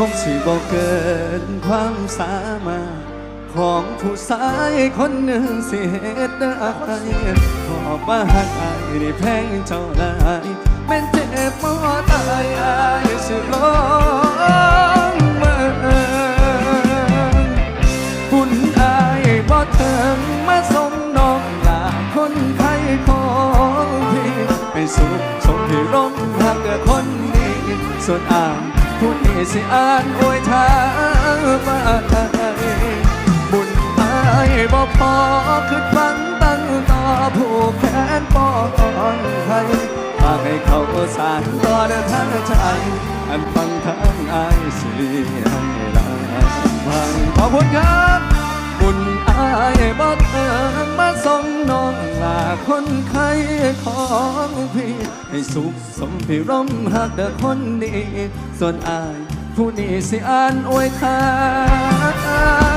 คงสิบอกเกินความสามารถของผู้ชายคนหนึ่งสิเหตุได้ขอบว่าหักอายได้แพงเท่าไรแม้นเจ็บมอตายอายสิร้องมื่อบุญอายบ่เถิงมาส่งน้องลาคนไทยของพี่ให้สุขสมที่ร่มหักกับคนนี้ส่วนอ่าน ผู้นี้สิอ่านอวยทางมาบุญอายบ่พอคือฟังตั้งต่อผู้แขนปอนใครฝากให้เขาสานต่อเดินทางใจอันฟังทางอายสิให้ลาฟังขอบคุณครับบุญอาย มาส่งน้องลาคนไข้ของพี่ ให้สุขสมพี่ร่มหักเด้อคนดีส่วนอายผู้นี้สิอ่านอวยทา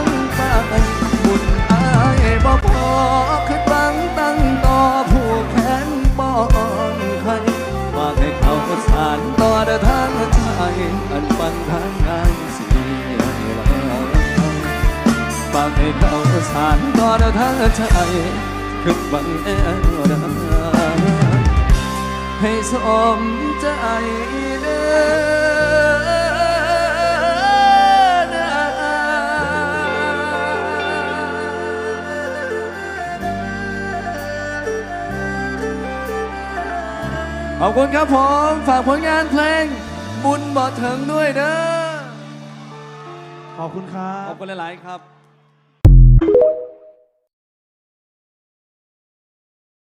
ากให้เขาสานต่อเดินทางใจคือบังเอิญให้สมใจเด้อขอบคุณครับผม ฝากผลงานเพลง บุญบ่เถิงด้วยเด้อขอบคุณครัขบอบคุณหลาย ๆ ครับ